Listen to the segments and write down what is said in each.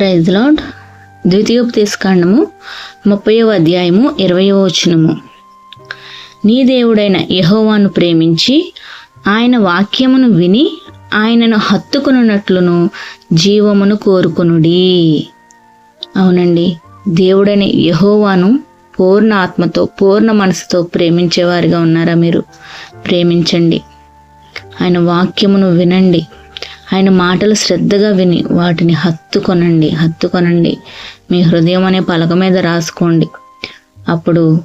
Praise lord ద్వితీయోపదేశకాండము ముప్పయో అధ్యాయము ఇరవయో వచనము. నీ దేవుడైన యహోవాను ప్రేమించి ఆయన వాక్యమును విని ఆయనను హత్తుకున్నట్లును జీవమును కోరుకునుడి. అవునండి. దేవుడైన యహోవాను పూర్ణ ఆత్మతో పూర్ణ మనసుతో ప్రేమించేవారిగా ఉన్నారా మీరు? ప్రేమించండి. ఆయన వాక్యమును వినండి. ఆయన మాటలు శ్రద్ధగా విని వాటిని హత్తుకొనండి హత్తుకొనండి. మీ హృదయం అనే పలక మీద రాసుకోండి. అప్పుడు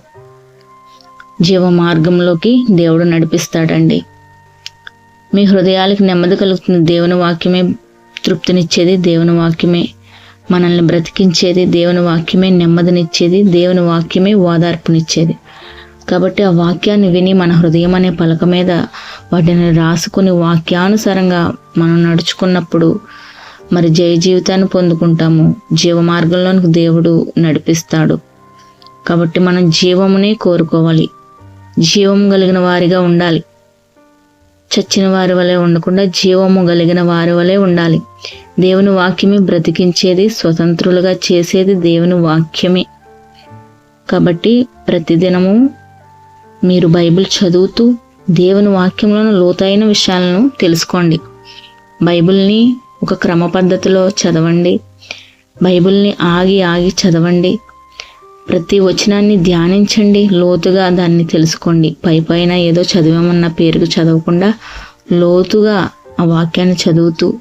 జీవ మార్గంలోకి దేవుడు నడిపిస్తాడండి. మీ హృదయాలకు నెమ్మది కలుగుతుంది. దేవుని వాక్యమే తృప్తినిచ్చేది దేవుని వాక్యమే మనల్ని బ్రతికించేది దేవుని వాక్యమే నెమ్మదినిచ్చేది దేవుని వాక్యమే ఓదార్పునిచ్చేది. కాబట్టి ఆ వాక్యాన్ని విని మన హృదయం అనే పలక మీద వాటిని రాసుకుని వాక్యానుసారంగా మనం నడుచుకున్నప్పుడు మరి జయ జీవితాన్ని పొందుకుంటాము. జీవ మార్గంలోనికి దేవుడు నడిపిస్తాడు. కాబట్టి మనం జీవమునే కోరుకోవాలి. జీవం కలిగిన వారిగా ఉండాలి. చచ్చిన వారి వలె ఉండకుండా జీవము కలిగిన వారి వలె ఉండాలి. దేవుని వాక్యమే బ్రతికించేది స్వతంత్రులుగా చేసేది దేవుని వాక్యమే. కాబట్టి ప్రతిదినము మీరు బైబిల్ చదువుతూ దేవుని వాక్యంలోని లోతైన విషయాలను తెలుసుకోండి. బైబిల్ని ఒక క్రమ పద్ధతిలో చదవండి. బైబిల్ని ఆగి ఆగి చదవండి. ప్రతి వచనాన్ని ధ్యానించండి. లోతుగా దాన్ని తెలుసుకోండి. పై పైన ఏదో చదివామన్న పేరుకు చదవకుండా లోతుగా ఆ వాక్యాన్ని చదువుతూ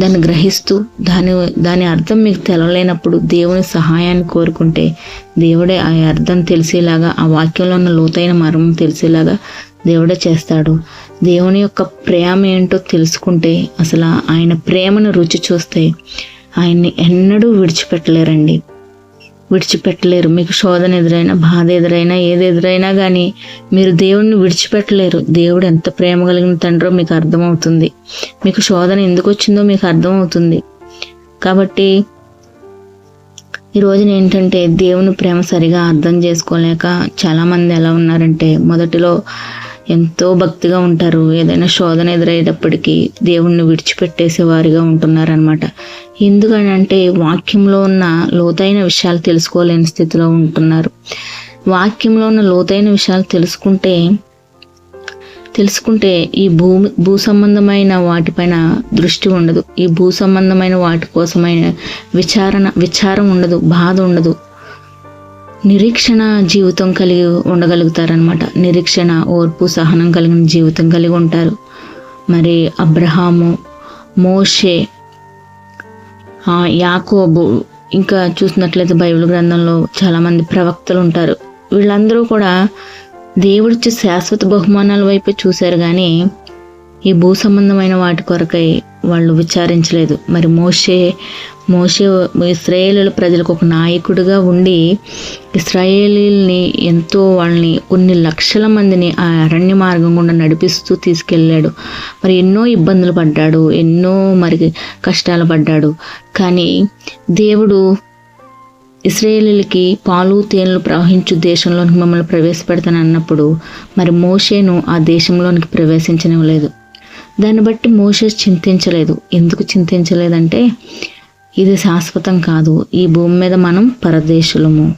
దాన్ని గ్రహిస్తూ దాని దాని అర్థం మీకు తెలవలేనప్పుడు దేవుని సహాయాన్ని కోరుకుంటే దేవుడే ఆ అర్థం తెలిసేలాగా ఆ వాక్యంలో ఉన్న లోతైన మర్మం తెలిసేలాగా దేవుడే చేస్తాడు. దేవుని యొక్క ప్రేమ ఏంటో తెలుసుకుంటే అసలు ఆయన ప్రేమను రుచి చూస్తే ఆయన్ని ఎన్నడూ విడిచిపెట్టలేరండి. విడిచిపెట్టలేరు. మీకు శోధన ఎదురైనా బాధ ఎదురైనా ఏది ఎదురైనా కానీ మీరు దేవుణ్ణి విడిచిపెట్టలేరు. దేవుడు ఎంత ప్రేమ కలిగిన తండ్రో మీకు అర్థమవుతుంది. మీకు శోధన ఎందుకు వచ్చిందో మీకు అర్థమవుతుంది. కాబట్టి ఈ రోజున ఏంటంటే దేవుని ప్రేమ సరిగా అర్థం చేసుకోలేక చాలామంది ఎలా ఉన్నారంటే మొదటిలో ఎంతో భక్తిగా ఉంటారు. ఏదైనా శోధన ఎదురయ్యేటప్పటికీ దేవుణ్ణి విడిచిపెట్టేసే వారిగా ఉంటున్నారనమాట ఎందుకనంటే వాక్యంలో ఉన్న లోతైన విషయాలు తెలుసుకోలేని స్థితిలో ఉంటున్నారు. వాక్యంలో ఉన్న లోతైన విషయాలు తెలుసుకుంటే తెలుసుకుంటే ఈ భూమి భూ సంబంధమైన వాటిపైన దృష్టి ఉండదు. ఈ భూ సంబంధమైన వాటి కోసమైన విచారణ విచారం ఉండదు బాధ ఉండదు. నిరీక్షణ జీవితం కలిగి ఉండగలుగుతారనమాట నిరీక్షణ ఓర్పు సహనం కలిగిన జీవితం కలిగి ఉంటారు. మరి అబ్రహాము మోషే యాకోబు ఇంకా చూసినట్లయితే బైబిల్ గ్రంథంలో చాలామంది ప్రవక్తలు ఉంటారు. వీళ్ళందరూ కూడా దేవుడిచ్చే శాశ్వత బహుమానాల వైపే చూశారు కానీ ఈ భూ సంబంధమైన వాటి కొరకై వాళ్ళు విచారించలేదు. మరి మోషే మోషే ఇస్రాయేలు ప్రజలకు ఒక నాయకుడిగా ఉండి ఇస్రాయేలీల్ని ఎంతో వాళ్ళని కొన్ని లక్షల మందిని ఆ అరణ్య మార్గం గుండా నడిపిస్తూ తీసుకెళ్ళాడు. మరి ఎన్నో ఇబ్బందులు పడ్డాడు ఎన్నో మరి కష్టాలు పడ్డాడు. కానీ దేవుడు ఇస్రాయేలీలకి పాలు తేనెలు ప్రవహించు దేశంలోనికి మమ్మల్ని ప్రవేశపెడతాను అన్నప్పుడు మరి మోషేను ఆ దేశంలోనికి ప్రవేశించనివ్వలేదు. దాన్ని బట్టి మోషేస్ చింతించలేదు. ఎందుకు చింతించలేదంటే ఇది శాశ్వతం కాదు. ఈ భూమి మీద మనం పరదేశులము.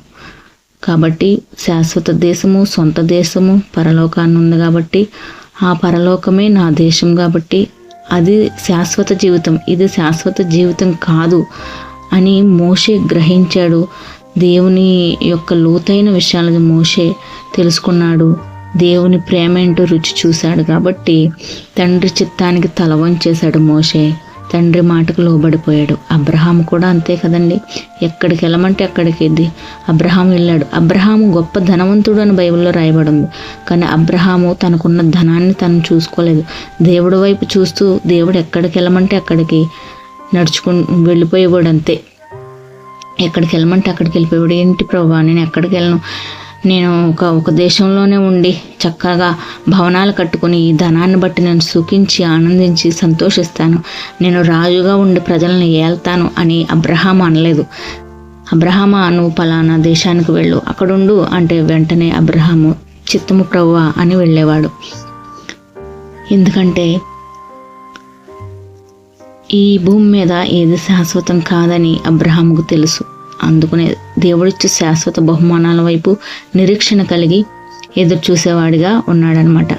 కాబట్టి శాశ్వత దేశము సొంత దేశము పరలోకాన్ని ఉంది కాబట్టి ఆ పరలోకమే నా దేశం కాబట్టి అది శాశ్వత జీవితం. ఇది శాశ్వత జీవితం కాదు అని మోషే గ్రహించాడు. దేవుని యొక్క లోతైన విషయాలను మోషే తెలుసుకున్నాడు. దేవుని ప్రేమ ఏంటో రుచి చూశాడు కాబట్టి తండ్రి చిత్తానికి తల వంచేశాడు మోషే. తండ్రి మాటకు లోబడిపోయాడు. అబ్రహాం కూడా అంతే కదండి. ఎక్కడికి వెళ్ళమంటే అక్కడికి ఇది అబ్రహాం వెళ్ళాడు. అబ్రహాము గొప్ప ధనవంతుడు అని బైబిల్లో రాయబడింది. కానీ అబ్రహాము తనకున్న ధనాన్ని తను చూసుకోలేదు. దేవుడి వైపు చూస్తూ దేవుడు ఎక్కడికి వెళ్ళమంటే అక్కడికి నడుచుకు వెళ్ళిపోయేవాడు అంతే. ఎక్కడికి వెళ్ళమంటే అక్కడికి వెళ్ళిపోయాడు ఏంటి ప్రభా నేను ఎక్కడికి వెళ్ళను? నేను ఒక ఒక దేశంలోనే ఉండి చక్కగా భవనాలు కట్టుకొని ఈ ధనాన్ని బట్టి నేను సుఖించి ఆనందించి సంతోషిస్తాను. నేను రాజుగా ఉండి ప్రజల్ని ఏల్తాను అని అబ్రహాం అనలేదు. అబ్రహామా నువ్వు పలానా దేశానికి వెళ్ళు. అక్కడుండు అంటే వెంటనే అబ్రహాము చిత్తము ప్రవ్వా అని వెళ్ళేవాడు. ఎందుకంటే ఈ భూమి మీద ఏది శాశ్వతం కాదని అబ్రహాముకు తెలుసు. అందుకునే దేవుడిచ్చే శాశ్వత బహుమానాల వైపు నిరీక్షణ కలిగి ఎదురు చూసేవాడిగా ఉన్నాడనమాట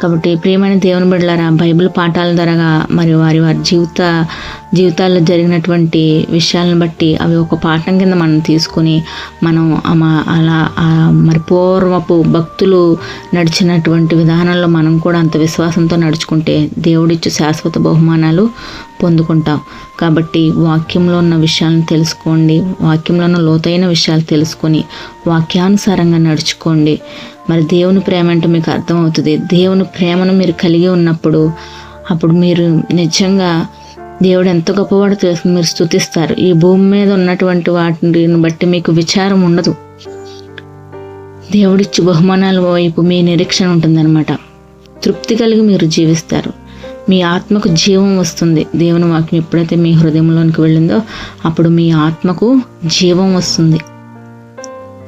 కాబట్టి ప్రియమైన దేవుని బిడ్డలారా బైబిల్ పాఠాల ద్వారా మరి వారి వారి జీవిత జీవితాల్లో జరిగినటువంటి విషయాలను బట్టి అవి ఒక పాఠం కింద మనం తీసుకుని మనం అలా మరి పూర్వపు భక్తులు నడిచినటువంటి విధానంలో మనం కూడా అంత విశ్వాసంతో నడుచుకుంటే దేవుడిచ్చు శాశ్వత బహుమానాలు పొందుకుంటాం. కాబట్టి వాక్యంలో ఉన్న విషయాలను తెలుసుకోండి. వాక్యంలో ఉన్న లోతైన విషయాలు తెలుసుకొని వాక్యానుసారంగా నడుచుకోండి. మరి దేవుని ప్రేమ అంటే మీకు అర్థమవుతుంది. దేవుని ప్రేమను మీరు కలిగి ఉన్నప్పుడు అప్పుడు మీరు నిజంగా దేవుడు ఎంత గొప్పవాడు తెలుసుకుని మీరు స్థుతిస్తారు ఈ భూమి మీద ఉన్నటువంటి వాటిని బట్టి మీకు విచారం ఉండదు. దేవుడిచ్చి బహుమానాల వైపు మీ నిరీక్షణ ఉంటుందన్నమాట. తృప్తి కలిగి మీరు జీవిస్తారు. మీ ఆత్మకు జీవం వస్తుంది. దేవుని వాక్యం ఎప్పుడైతే మీ హృదయంలోనికి వెళ్ళిందో అప్పుడు మీ ఆత్మకు జీవం వస్తుంది.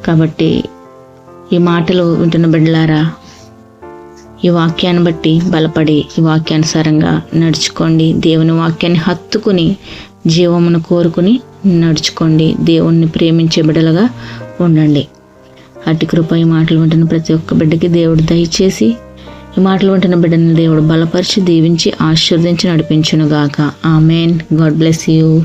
కాబట్టి ఈ మాటలు వింటున్న బిడ్డలారా ఈ వాక్యాన్ని బట్టి బలపడి ఈ వాక్యానుసారంగా నడుచుకోండి. దేవుని వాక్యాన్ని హత్తుకుని జీవమును కోరుకుని నడుచుకోండి. దేవుణ్ణి ప్రేమించే బిడ్డలుగా ఉండండి. అటు కృప ఈ మాటలు వింటున్న ప్రతి ఒక్క బిడ్డకి దేవుడు దయచేసి ఈ మాటలు వింటున్న బిడ్డని దేవుడు బలపరిచి దీవించి ఆశీర్వదించి నడిపించునుగాక. ఆమెన్. God bless you.